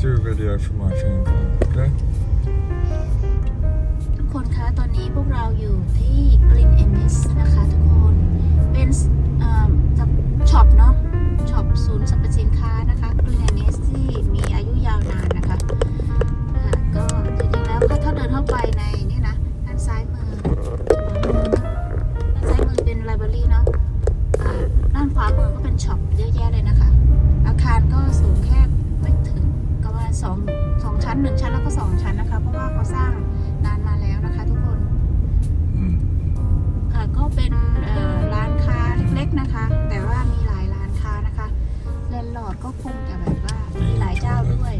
do a video for my phone okay ทุกคนคะ ตอนนี้พวกเราอยู่ที่ Green Ennis นะคะทุกคน เป็นเอ่อช็อปเนาะ ช็อปศูนย์สรรพสินค้านะคะ Green Ennis ที่มีอายุยาวนานนะคะะก็จริงๆแล้วถ้าเดินเข้าไปในนี่นะ ด้านซ้ายมือ ด้านซ้ายมือเป็นไลบรารีเนาะด้านขวามือก็เป็นช็อปเยอะแยะเลยนะคะ อาคารก็สูงแค่ไม่ถึง สองสองชั้นหนึ่งชั้นแล้วก็สองชั้นนะคะ เพราะว่าเขาสร้างนานมาแล้วนะคะ ทุกคนค่ะก็เป็นร้านค้าเล็กๆนะคะ แต่ว่ามีหลายร้านค้านะคะแลนด์ลอร์ดก็คงจะแบบว่ามีหลายเจ้าด้วย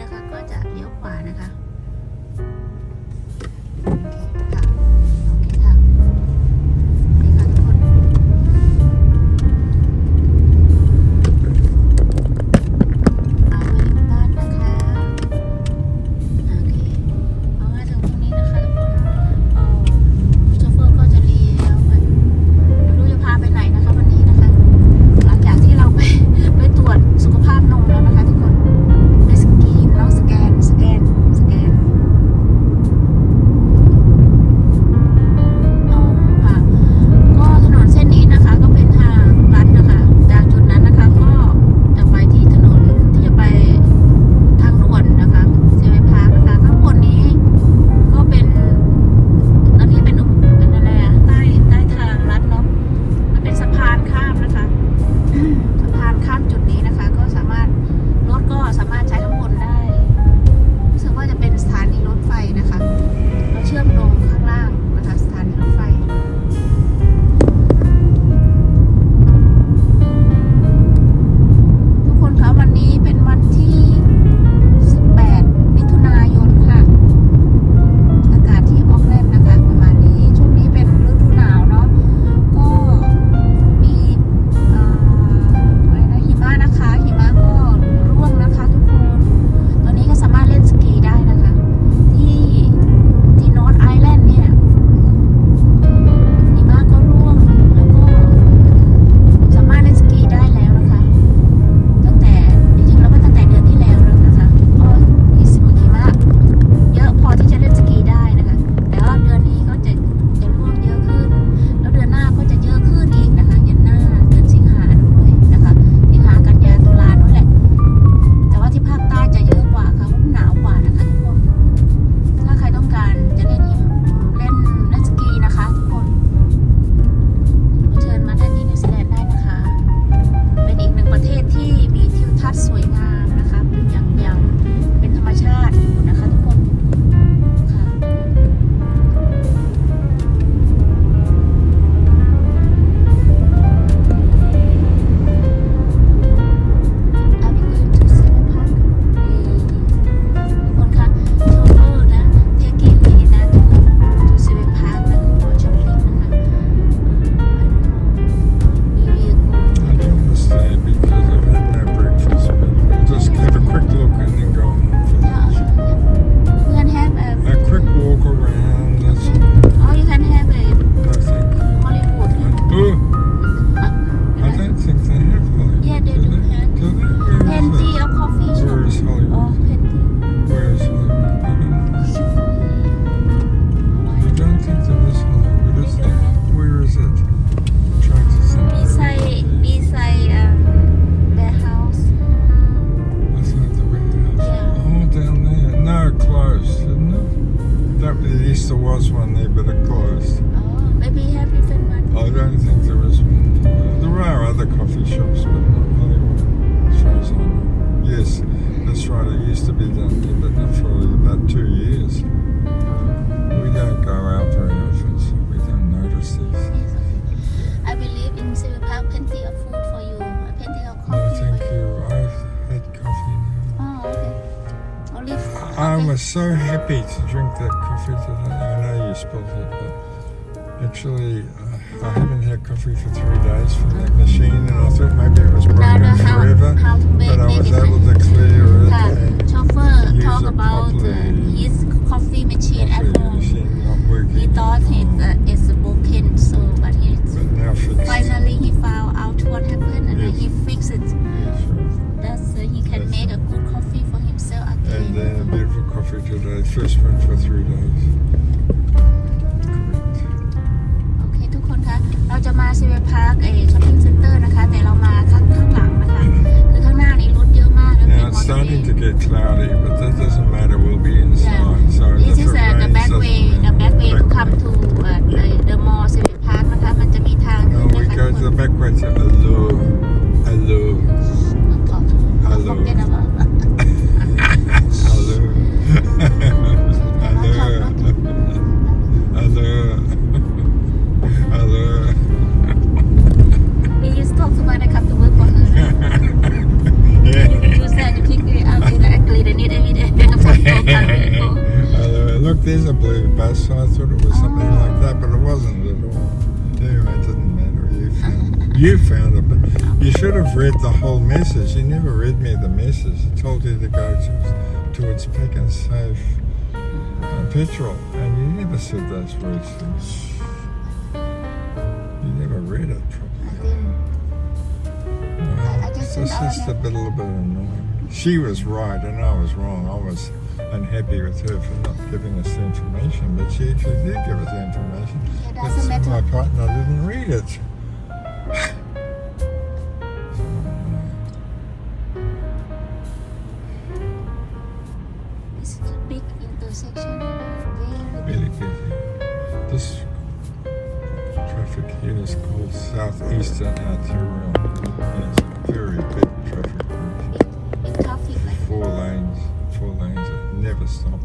นะคะ ก็จะเลี้ยวขวานะคะ two. We don't go out very often, so we don't notice these. Yes, okay. I believe in Silver Park plenty of food for you plenty of coffee. No, thank you you. I've had coffee now. Oh okay only I okay. was so happy to drink that coffee today. I know you spilled it, but actually, uh, I haven't had coffee for three days from that machine, and I thought maybe it was broken how, forever. how make, But I was able to clear it. ค่ะ and โชเฟอร์ use talk it about uh, properly. his coffee machine at coffee home machine not working. he thought it uh, is broken so but he But now fixed. finally he found out what happened and then Yes. he fixed it Yes, right. that's uh, he can Yes. make a good coffee for himself And again then a beautiful coffee today. First one for three days. Correct. โอเคทุกคนคะ เราจะมาซีเวพาร์คเอช้อปปิ้งเซ็นเตอร์นะคะ แต่เรามาข้างข้างหลังนะคะ คือข้างหน้านี้รถ Now ม it's อเตอร์เว starting ย์ to get cloudy, but that doesn't matter. We'll be inside. So This if is it uh, the rains, back doesn't way matter. the back way to Back come way. to uh, the, the mall Civic Park นะคะ มันจะมีทางขึ้ No, น we นะคะ go to the back way to Allure. Allure. You found it, but you should have read the whole message. You never read me the message. It told you to go to, towards Pick and Save uh, petrol, and you never said those words. You never read it properly. I just just oh, a bit, a little bit annoying. She was right and I was wrong. I was unhappy with her for not giving us the information, but she actually did give us the information. It But doesn't matter. my partner didn't read it.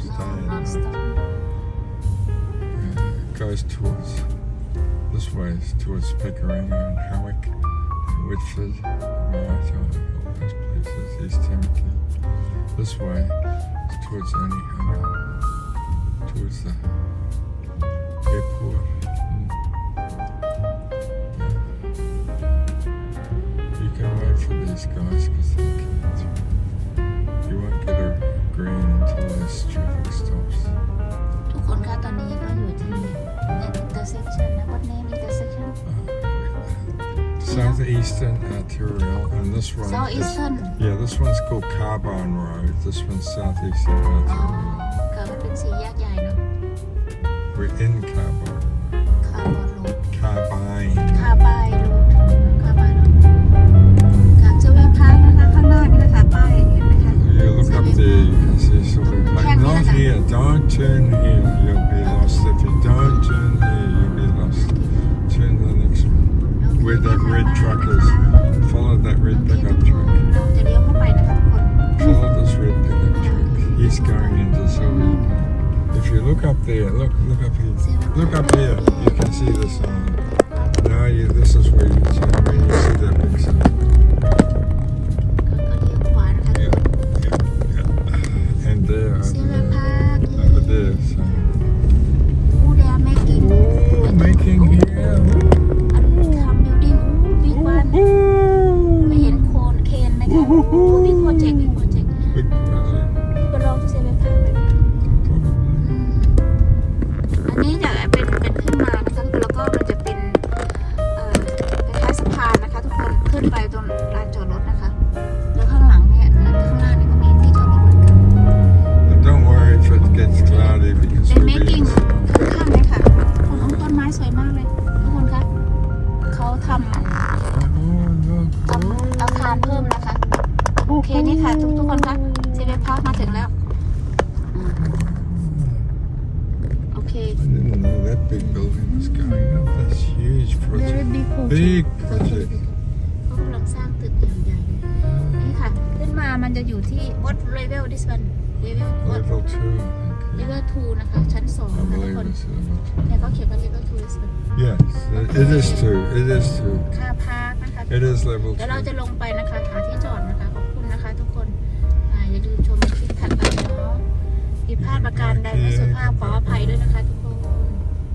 Stop It goes towards this way towards Pickering and Howick, and Whitford, on all those places, East Timothy. This way towards Anyhow, towards the airport. Mm. You can wait for these guys because they through. You won't get a green until traffic stops. ทุกคนคะตอนนี้ก็อยู่ที่ intersection นะ what name intersection Southeastern Arterial, and this one. is- Southeastern yeah, this one's called Carbine Road. This one's Southeastern อ๋อ Arterial. ก็มันเป็นสี่แยกใหญ่เนาะ We're in turn here, you'll be lost. If you don't turn here, you'll be lost. Turn the next one. Where that red truck is. Follow that red pickup truck. Follow this red pickup truck. He's going into Sylvia. If you look up there, look look up here. Look up here, you can see the sign. Now you, this is where you, where you see that big sign. Level this one level what Level two, I think. level 2 นะคะ ชั้น2 I นะคะทุก believe คน it's level two. เนี่ยเขาเขียนว่า level 2 this one Yes, it- it is two. It is two. ค่าพาร์คนะคะ It is level เดี๋ยวเราจะ two. ลงไปนะคะหาที่จอดนะคะ ขอบคุณนะคะทุกคนอ่าอย่าลืมชมคลิปถัดไปเนาะผิดพลาดประการใดไม่สุภาพขออภัยด้วยนะคะทุกคน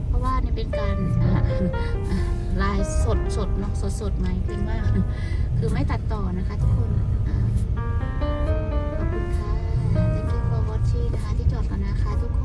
เพราะว่านี่เป็นการอ่าอ่าไลน์สดสดๆเนาะสดสดๆไหมายถึงว่า คือไม่ตัดต่อนะคะทุกคน นะคะที่จอดกันนะคะทุกคน